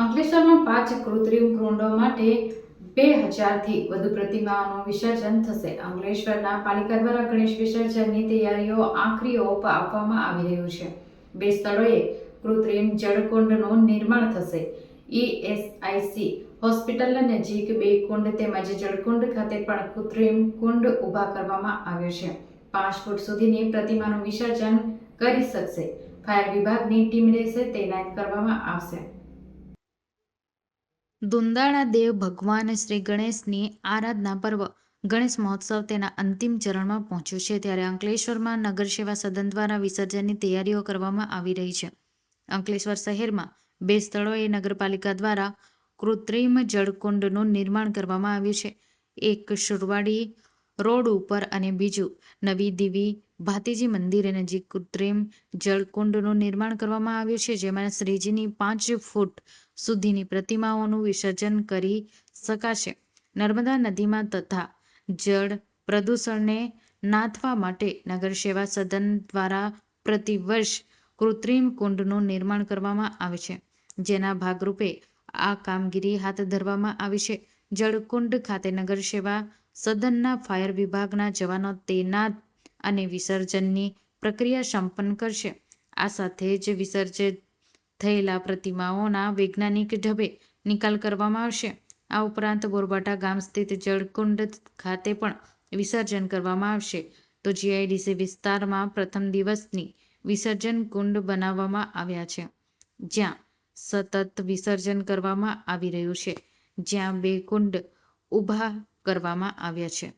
અંકલેશ્વરમાં પાંચ કૃત્રિમ કુંડો માટે બે હજારથી વધુ પ્રતિમાઓનું વિસર્જન થશે. અંકલેશ્વરના પાલિકા દ્વારા ગણેશ વિસર્જનની તૈયારીઓ આખરી ઓપ આપવામાં આવી રહ્યું છે. બે સ્થળોએ કૃત્રિમ જળકુંડનું નિર્માણ થશે. ઈએસઆઈસી હોસ્પિટલ નજીક બે કુંડ તેમજ જળકુંડ ખાતે પણ કૃત્રિમ કુંડ ઊભા કરવામાં આવ્યો છે. પાંચ ફૂટ સુધીની પ્રતિમાનું વિસર્જન કરી શકશે. ફાયર વિભાગની ટીમ રહેશે, તૈનાત કરવામાં આવશે. દુંદાળા દેવ ભગવાન શ્રી ગણેશની આરાધના પર્વ ગણેશ મહોત્સવ તેના અંતિમ ચરણમાં પહોંચ્યો છે ત્યારે અંકલેશ્વરમાં નગર સેવા સદન દ્વારા વિસર્જનની તૈયારીઓ કરવામાં આવી રહી છે. અંકલેશ્વર શહેરમાં બે સ્થળોએ નગરપાલિકા દ્વારા કૃત્રિમ જળકુંડનું નિર્માણ કરવામાં આવ્યું છે. એક સુરવાડી રોડ ઉપર અને બીજું નવી દીવી ભાતીજી મંદિર નજીક કૃત્રિમ જળકુંડનું નિર્માણ કરવામાં આવ્યું છે, જેમાં શ્રીજીની પાંચ ફૂટ સુધીની પ્રતિમાઓનું વિસર્જન કરી શકાશે. નર્મદા નદીમાં તથા જળ પ્રદૂષણને નાથવા માટે નગર સેવા સદન દ્વારા પ્રતિવર્ષ કૃત્રિમ કુંડનું નિર્માણ કરવામાં આવે છે, જેના ભાગરૂપે આ કામગીરી હાથ ધરવામાં આવી છે. જળકુંડ ખાતે નગર સેવા સદનના ફાયર વિભાગના જવાનો તૈનાત અને વિસર્જનની પ્રક્રિયા સંપન્ન કરશે. આ સાથે જ વિસર્જિત થયેલા પ્રતિમાઓના વૈજ્ઞાનિક ઢબે નિકાલ કરવામાં આવશે. આ ઉપરાંત બોરબાટા ગામ સ્થિત જળકુંડ ખાતે પણ વિસર્જન કરવામાં આવશે. તો જીઆઈડીસી વિસ્તારમાં પ્રથમ દિવસની વિસર્જન કુંડ બનાવવામાં આવ્યા છે. જ્યાં સતત વિસર્જન કરવામાં આવી રહ્યું છે. જ્યાં બે કુંડ ઊભા કરવામાં આવ્યા છે.